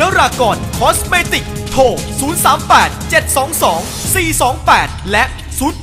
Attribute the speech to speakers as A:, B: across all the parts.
A: นรากรคอสเมติก โทร 038 722 428 และ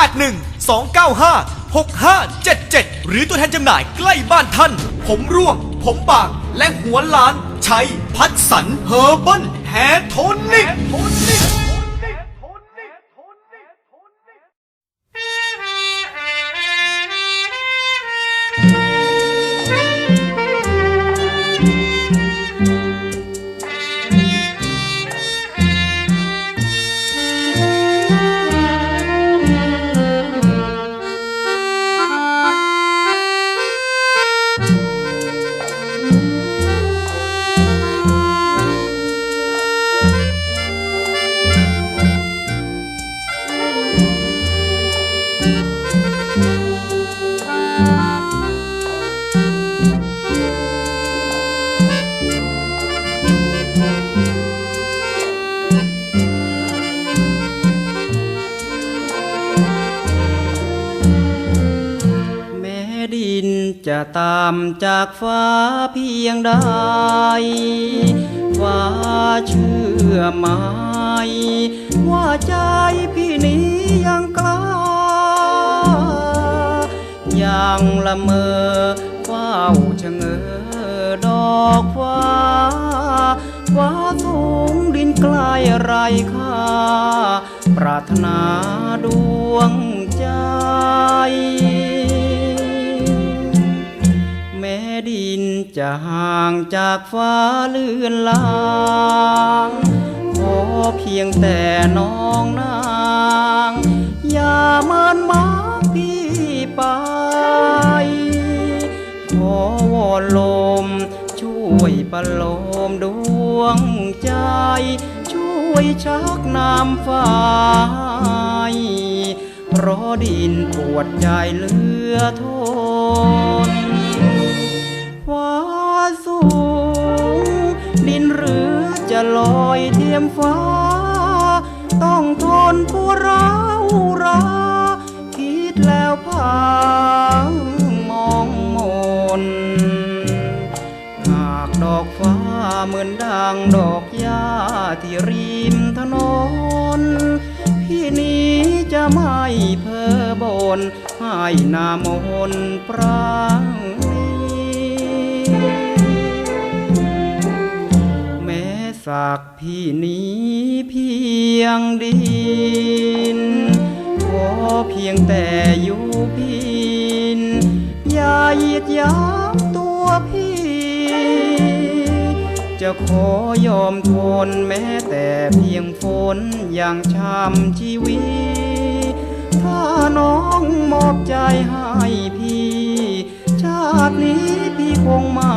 A: 081 295 6577 หรือตัวแทนจำหน่ายใกล้บ้านท่าน ผมร่วง ผมบางและหัวล้านใช้พัดสันเฮอร์เบิลแฮโทนิก
B: จะตามจากฟ้าเพียงใดฟ้าเชื่อไหมว่าใจพี่นี้ยังกล้า ยังละเมอเฝ้าชะเง้อดอกฟ้าฟ้าสูงดินไกลไรค่าปรารถนาดวงใจ จะห่างจากฟ้าเลื่อนลางขอเพียงแต่น้องนาง อย่ามินมาพี่ไป ขอวอนลม ช่วยประโลมดวงใจ ช่วยชักน้ำฟ้าเพราะดินปวดใจเหลือทน ลอยเทียมฟ้า ต้องทนปวดร้าวราคิดแล้วพางมองมน หากดอกฟ้าเหมือนดังดอกหญ้าที่ริมถนน พี่นี้จะไม่เพ้อบนให้นามนปราง สักพี่นี้เพียงดินขอเพียงแต่อยู่พินอย่าเหยียดยามตัวพี่ จะขอยอมทนแม้แต่เพียงฝนอย่างช้ำชีวิต ถ้าน้องมอบใจให้พี่ ชาตินี้พี่คงไม่